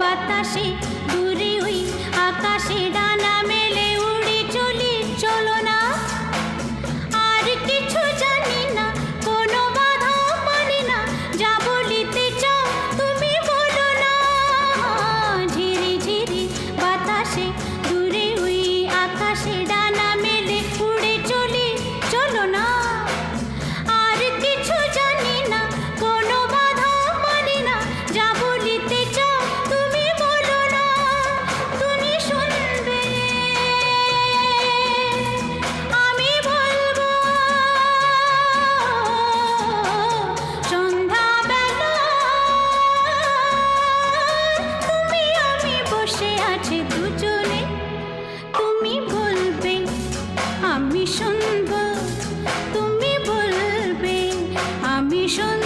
বাতাসে কাছে দুজনে তুমি বলবে আমি শুনব। তুমি বলবে আমি শুনব।